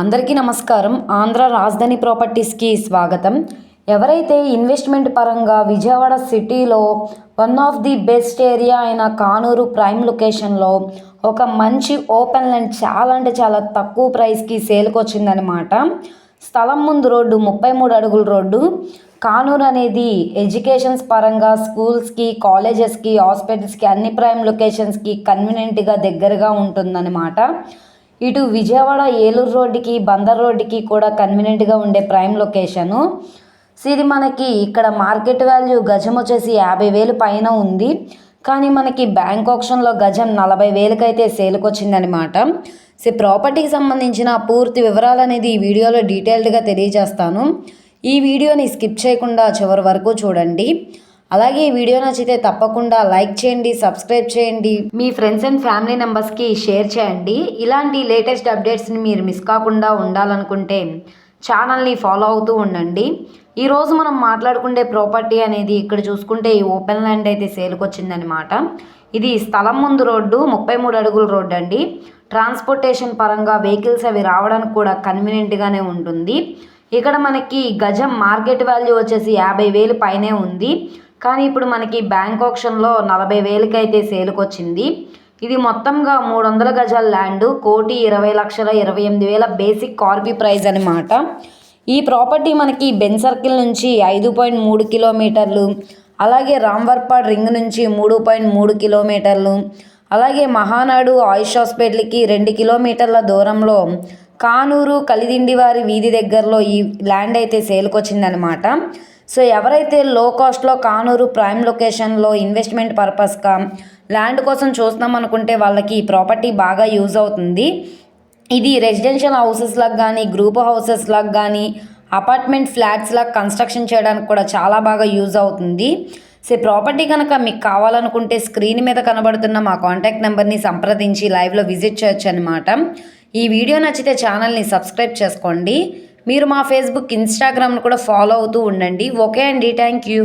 అందరికీ నమస్కారం. ఆంధ్ర రాజధాని ప్రాపర్టీస్కి స్వాగతం. ఎవరైతే ఇన్వెస్ట్మెంట్ పరంగా విజయవాడ సిటీలో one of the best area అయిన కానూరు ప్రైమ్ లొకేషన్లో ఒక మంచి ఓపెన్ ల్యాండ్ చాలా అంటే చాలా తక్కువ ప్రైస్కి సేల్కి వచ్చిందనమాట స్థలం ముందు రోడ్డు ముప్పై మూడు అడుగుల రోడ్డు. కానూరు అనేది ఎడ్యుకేషన్స్ పరంగా స్కూల్స్కి కాలేజెస్కి హాస్పిటల్స్కి అన్ని ప్రైమ్ లొకేషన్స్కి కన్వీనియంట్గా దగ్గరగా ఉంటుందన్నమాట. ఇటు విజయవాడ ఏలూరు రోడ్డుకి బందర్ రోడ్డుకి కూడా కన్వీనియంట్గా ఉండే ప్రైమ్ లొకేషను ఇది మనకి ఇక్కడ మార్కెట్ వాల్యూ గజం వచ్చేసి యాభై వేలు పైన ఉంది. కానీ మనకి బ్యాంక్ ఆప్షన్లో గజం నలభై వేలకైతే సేల్కి వచ్చిందనమాట సో ప్రాపర్టీకి సంబంధించిన పూర్తి వివరాలు అనేది ఈ వీడియోలో డీటెయిల్డ్గా తెలియజేస్తాను. ఈ వీడియోని స్కిప్ చేయకుండా చివరి వరకు చూడండి. అలాగే ఈ వీడియో నచ్చితే తప్పకుండా లైక్ చేయండి సబ్స్క్రైబ్ చేయండి. మీ ఫ్రెండ్స్ అండ్ ఫ్యామిలీ మెంబర్స్కి షేర్ చేయండి. ఇలాంటి లేటెస్ట్ అప్డేట్స్ని మీరు మిస్ కాకుండా ఉండాలనుకుంటే ఛానల్ని ఫాలో అవుతూ ఉండండి. ఈరోజు మనం మాట్లాడుకునే ప్రాపర్టీ అనేది ఇక్కడ చూసుకుంటే ఈ ఓపెన్ ల్యాండ్ అయితే సేల్కి వచ్చిందనమాట ఇది స్థలం ముందు రోడ్డు ముప్పై మూడు అడుగుల రోడ్డు అండి. ట్రాన్స్పోర్టేషన్ పరంగా వెహికల్స్ అవి రావడానికి కూడా కన్వీనియంట్గానే ఉంటుంది. ఇక్కడ మనకి గజం మార్కెట్ వాల్యూ వచ్చేసి యాభై వేలు పైనే ఉంది. కానీ ఇప్పుడు మనకి బ్యాంక్ ఆప్షన్లో నలభై వేలకైతే సేల్కి వచ్చింది ఇది మొత్తంగా మూడు వందల గజాల ల్యాండ్ కోటి ఇరవై లక్షల ఇరవై ఎనిమిది వేల బేసిక్ కార్పీ ప్రైజ్ అనమాట ఈ ప్రాపర్టీ మనకి బెన్ సర్కిల్ నుంచి ఐదు పాయింట్ మూడు కిలోమీటర్లు అలాగే రాంవర్పాడ్ రింగ్ నుంచి మూడు పాయింట్ మూడు కిలోమీటర్లు అలాగే మహానాడు ఆయుష్ హాస్పిటల్కి రెండు కిలోమీటర్ల దూరంలో కానూరు కలిదిండివారి వీధి దగ్గరలో ఈ ల్యాండ్ అయితే సేల్కి వచ్చిందనమాట సో ఎవరైతే లో కాస్ట్లో కానూరు ప్రైమ్ లొకేషన్లో ఇన్వెస్ట్మెంట్ పర్పస్గా ల్యాండ్ కోసం చూస్తున్నాం అనుకుంటే వాళ్ళకి ఈ ప్రాపర్టీ బాగా యూజ్ అవుతుంది. ఇది రెసిడెన్షియల్ హౌసెస్ లాగా కానీ గ్రూప్ హౌసెస్ లాగా కానీ అపార్ట్మెంట్ ఫ్లాట్స్ లాగా కన్స్ట్రక్షన్ చేయడానికి కూడా చాలా బాగా యూజ్ అవుతుంది. సో ప్రాపర్టీ కనుక మీకు కావాలనుకుంటే స్క్రీన్ మీద కనబడుతున్న మా కాంటాక్ట్ నెంబర్ని సంప్రదించి లైవ్లో విజిట్ చేయొచ్చు అనమాట ఈ వీడియో నచ్చితే ఛానల్ని సబ్స్క్రైబ్ చేసుకోండి. మీరు మా ఫేస్బుక్ ఇన్స్టాగ్రామ్ను కూడా ఫాలో అవుతూ ఉండండి. ఓకే అండి. Thank you